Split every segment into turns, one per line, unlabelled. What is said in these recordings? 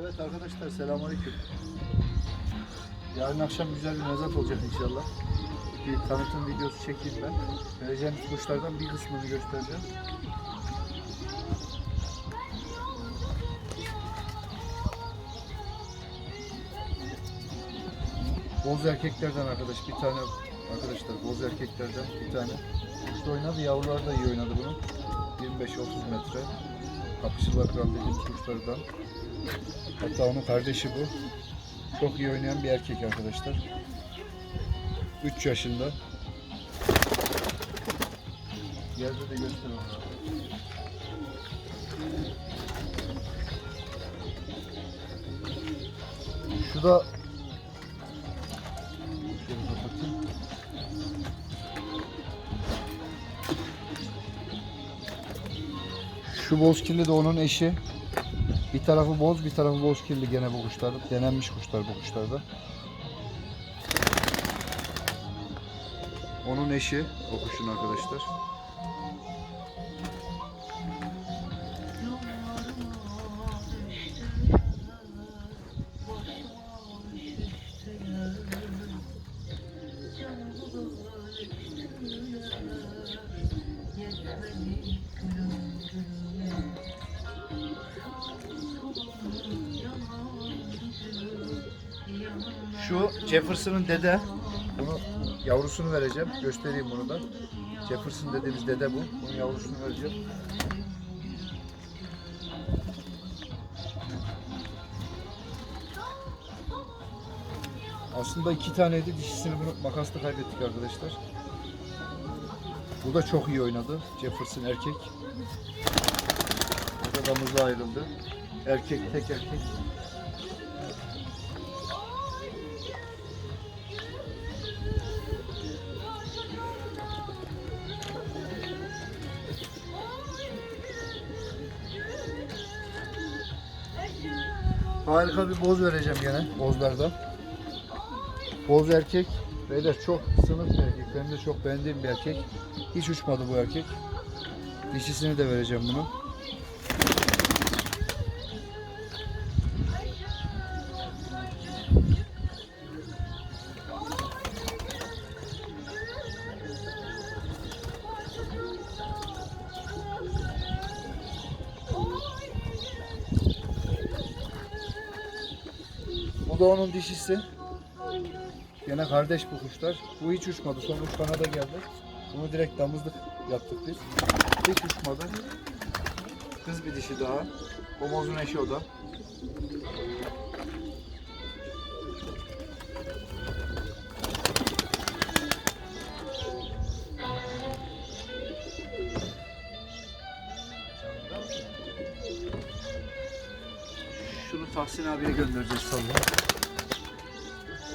Evet arkadaşlar selamünaleyküm. Yarın akşam güzel bir mezat olacak inşallah. Bir tanıtım videosu çekeyim ben. Vereceğimiz kuşlardan bir kısmını göstereceğim. Boz erkeklerden arkadaş bir tane arkadaşlar boz erkeklerden bir tane. Kuş oynadı yavrular da iyi oynadı bunun. 25-30 metre. Kapışılar kral dediğimiz kuşlardan. Hatta onun kardeşi bu. Çok iyi oynayan bir erkek arkadaşlar. 3 yaşında. Yerde de göster. Şu da Şu bozkirli de onun eşi. Bir tarafı boz, bir tarafı bozkirli gene bu kuşlar. Denenmiş kuşlar bu kuşlarda. Onun eşi o kuşun arkadaşlar. Jefferson'ın dede. Bunu yavrusunu vereceğim. Göstereyim bunu da. Jefferson dediğimiz dede bu. Bunun yavrusunu vereceğim. Aslında iki taneydi. Dişisini bunu makasla kaybettik arkadaşlar. Bu da çok iyi oynadı. Jefferson erkek. Bu da damızla ayrıldı. Erkek, tek erkek. Harika bir boz vereceğim gene bozlardan. Boz erkek. Beyler çok sınıf bir erkek. Benim de çok beğendiğim bir erkek. Hiç uçmadı bu erkek. Dişisini de vereceğim bunu. Bu da onun dişisi. Gene kardeş bu kuşlar. Bu hiç uçmadı. Son uç Kanada geldi. Bunu direkt damızlık yaptık biz. Hiç uçmadı. Kız bir dişi daha. Homozun eşi o da. Tahsin abiye göndereceğiz sonra.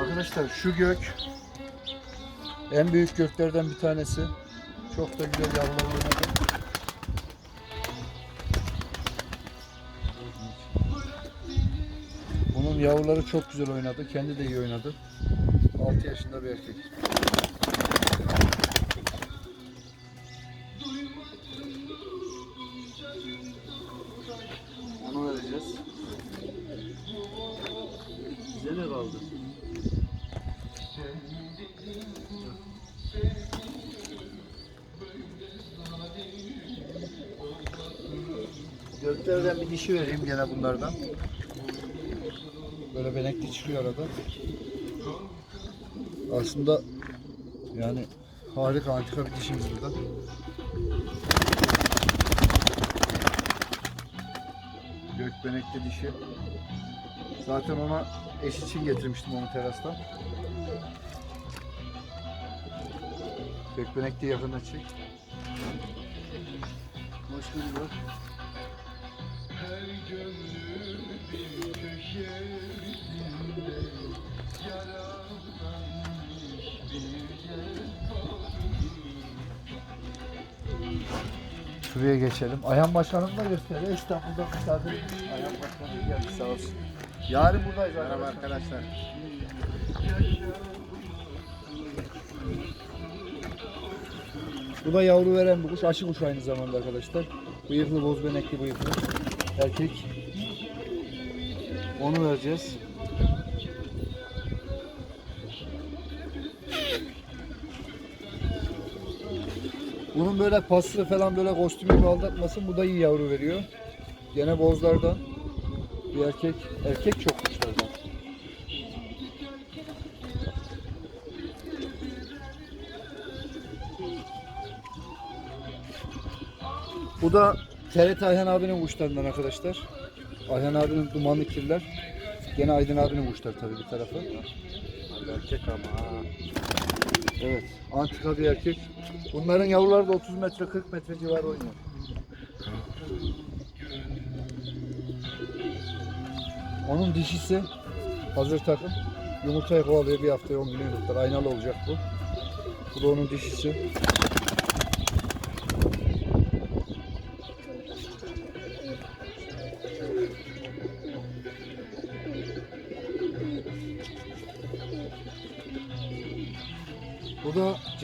Arkadaşlar şu gök en büyük göklerden bir tanesi. Çok da güzel yavrular oynadı. Bunun yavruları çok güzel oynadı. Kendi de iyi oynadı. 6 yaşında bir erkek. Göklerden bir dişi vereyim gene bunlardan. Böyle benekli çıkıyor arada. Aslında yani harika antika bir dişimiz burada. Gökbenekli dişi. Zaten ona eş için getirmiştim onu terastan. Gökbenekli yakından çek. Hoş bulduk. Şuraya geçelim. Ayhan Başkanım da gösteriyor. İstanbul'da misafir. Ayhan Başkanım geldi sağ olsun. Yarın buradayız
Merhaba
arkadaşlar. Bu da yavru veren bir kuş. Aşı kuş aynı zamanda arkadaşlar. Bıyıklı, boz benekli bıyıklı. Erkek. Onu vereceğiz. Bunun böyle paslı falan böyle kostümü gibi aldatmasın. Bu da iyi yavru veriyor. Gene bozlardan bir erkek. Erkek çok kuşlardan. Bu da TRT Ayhan abinin kuşlarından arkadaşlar. Ayhan abinin dumanlı kirler. Gene Aydın abinin kuşları tabii bir tarafı.
Erkek ama ha.
Evet. Antika bir erkek. Bunların yavruları da 30 metre 40 metre civarı oynuyor. Onun dişisi hazır takım. Yumurtayı kovalıyor bir haftaya 10 gün yumurtlar. Aynalı olacak bu. Bu da onun dişisi.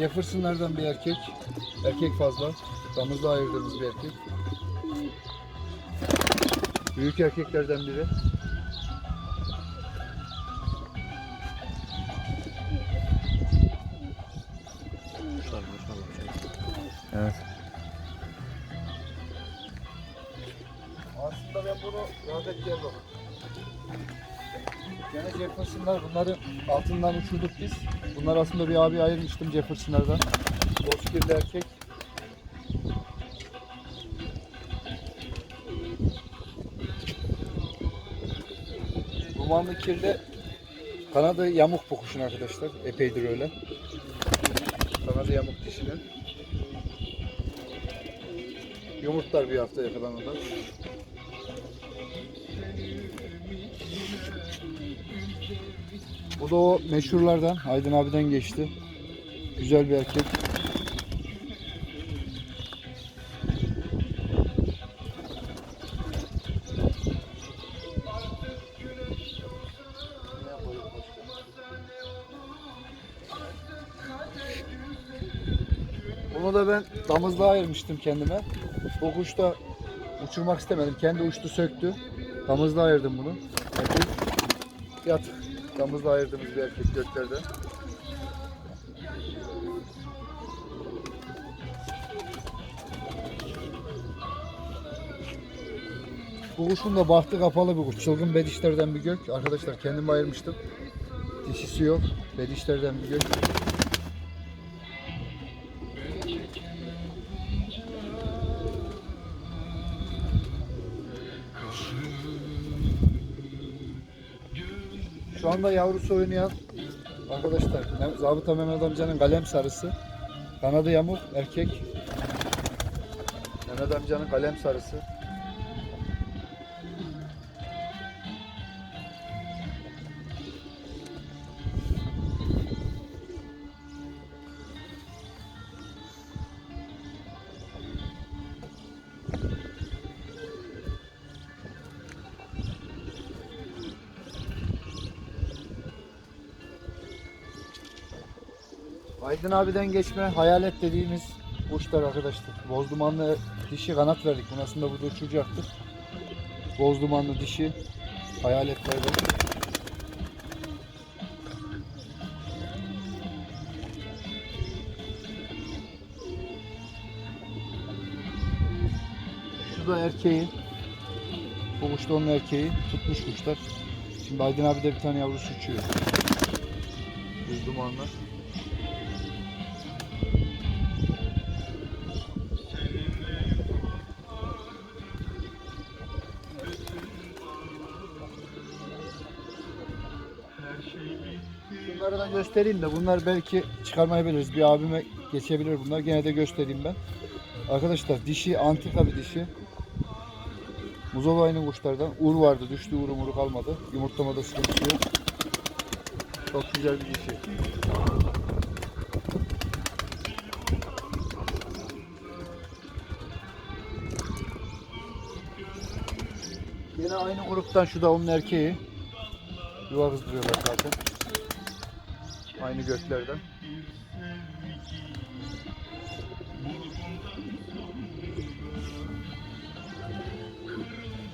Jefferson'lardan bir erkek. Erkek fazla. Damızla ayırdığımız bir erkek. Büyük erkeklerden biri. Jefferson'lar bunları altından uçurduk biz. Bunlar aslında bir abi ayırmıştım Jefferson'lardan. Bozkirli erkek. Dumanlı kirli Kanada yamuk bu kuşun arkadaşlar. Epeydir öyle. Kanada yamuk dişinin. Yumurtlar bir haftaya kadar Bu da o meşhurlardan. Aydın abiden geçti. Güzel bir erkek. Bunu da ben damızlığa ayırmıştım kendime. Bu kuş da uçurmak istemedim. Kendi uçtu söktü. Damızlığa ayırdım bunu. Erkek yatık. Damızlığa ayırdığımız bir erkek göklerde. Bu kuşun da bahtı kapalı bir kuş. Çılgın bedişlerden bir gök. Arkadaşlar kendim ayırmıştım. Dişisi yok. Bedişlerden bir gök. Şu anda yavrusu oynayan arkadaşlar Zabıta Mehmet amcanın kalem sarısı. Kanadı yamuk erkek. Mehmet amcanın kalem sarısı. Aydın abiden geçme hayalet dediğimiz kuşlar arkadaşlar. Boz dumanlı dişi kanat verdik. Buna aslında burada uçuracaktık. Boz dumanlı dişi hayaletlerden. Şu da erkeği. Bu kuş onun erkeği. Tutmuş kuşlar. Şimdi Aydın abi de bir tane yavrusu uçuyor. Boz dumanlı. Şunları da göstereyim de bunlar belki çıkarmayabiliriz. Bir abime geçebilir bunlar. Gene de göstereyim ben. Arkadaşlar dişi antika bir dişi. Muzolay'ın kuşlardan. Uğur vardı. Düştü uğru muru kalmadı. Yumurtlamada sıkıntı yok. Çok güzel bir dişi. Yine aynı gruptan şu da onun erkeği. Yuva kızdırıyorlar zaten. Aynı göklerden.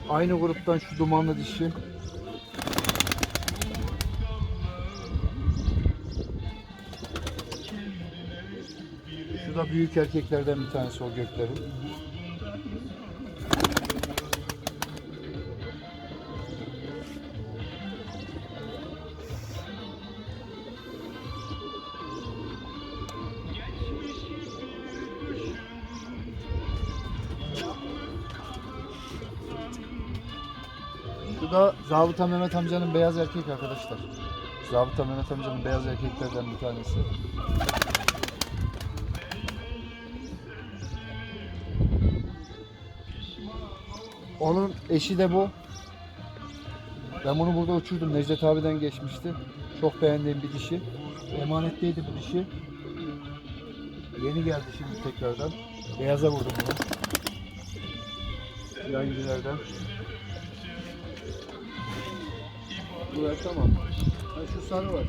Aynı gruptan şu dumanlı dişi. Şu da büyük erkeklerden bir tanesi o göklerin. Da Zabıta Mehmet amcanın beyaz erkek arkadaşlar. Zabıta Mehmet amcanın beyaz erkeklerden bir tanesi. Onun eşi de bu. Ben bunu burada uçurdum. Necdet abiden geçmişti. Çok beğendiğim bir dişi. Emanetteydi bu dişi. Yeni geldi şimdi tekrardan. Beyaza vurdum bunu. Yancılardan. Buraya tamam. Ha, şu sarı var.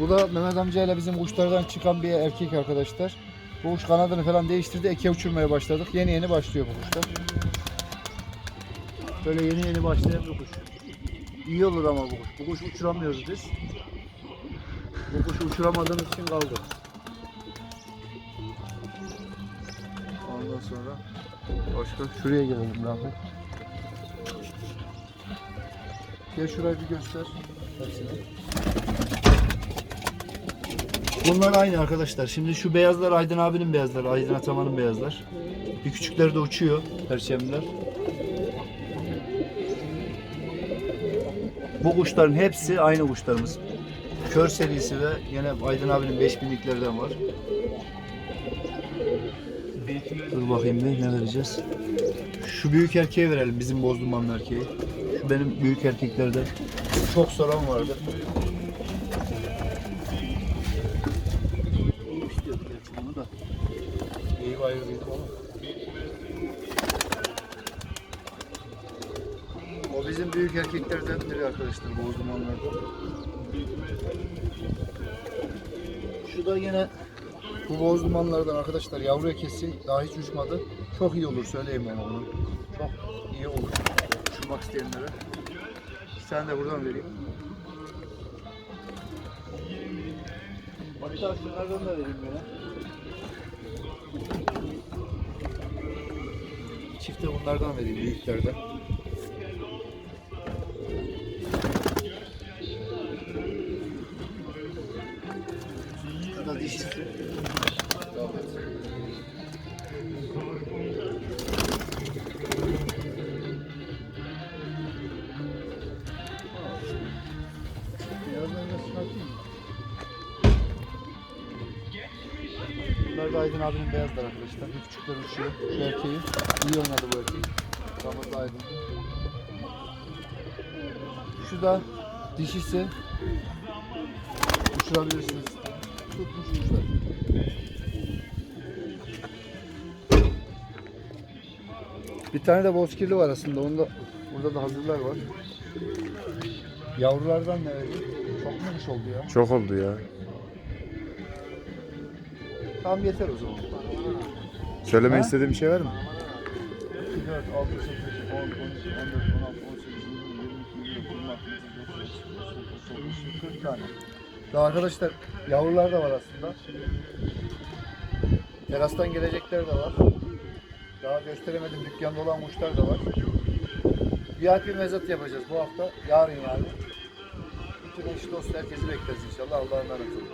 Bu da Mehmet amcayla bizim kuşlardan çıkan bir erkek arkadaşlar. Bu kuş kanadını falan değiştirdi. Eke uçurmaya başladık. Yeni yeni başlıyor bu kuşlar. Böyle yeni yeni başlayan bir kuş. İyi olur ama bu kuş. Bu kuş uçuramıyoruz biz. Bu kuşu uçuramadığımız için kaldı. Ondan sonra başka şuraya gelelim Rahmet. Gel şurayı bir göster. Bunlar aynı arkadaşlar. Şimdi şu beyazlar Aydın abinin beyazları, Aydın Ataman'ın beyazlar. Bir küçükleri de uçuyor perçemler. Bu kuşların hepsi aynı kuşlarımız. Kör serisi ve yine Aydın abinin 5000'liklerden var. Dur bakayım bir ne vereceğiz. Şu büyük erkeğe verelim bizim bozdumanlı erkeği. Benim büyük erkeklerden. Çok soran vardı. O bizim büyük erkeklerden biri arkadaşlar bozdumanlarda. Şu da yine bu bozdumanlardan arkadaşlar yavru ekesi daha hiç uçmadı. Çok iyi olur söyleyeyim ben onu. Çok iyi olur. Uçurmak isteyenlere. Tane de buradan vereyim. Hatta şunlardan da vereyim ya. Çifte bunlardan vereyim büyüklerden. Bu da dişisi. Bunlar Aydın abinin beyazlar arkadaşlar. Bir küçükler uçuyor. Şu erkeği. iyi oynadı bu erkek. Ramazan Aydın. Şu da dişisi. Uçurabilirsiniz. Tutmuş kuşlar. Bir tane de bozkirli var aslında. Onda burada da hazırlar var. Yavrulardan ne? Çok mu oldu ya?
Çok oldu ya.
Tamam yeter o zaman.
Söylemek
Ha?
istediğim bir şey var mı?
2, 4, 6, 8, 10, 12, 14, 16, 18, 20, 22, 23, 24, 25, 40 tane. Daha arkadaşlar yavrular da var aslında. Terastan gelecekler de var. Daha gösteremedim dükkanda olan kuşlar da var. VIP mezat yapacağız bu hafta. Yarın yani. Bütün eş dost herkesi bekleriz inşallah. Allah'a emanet olun.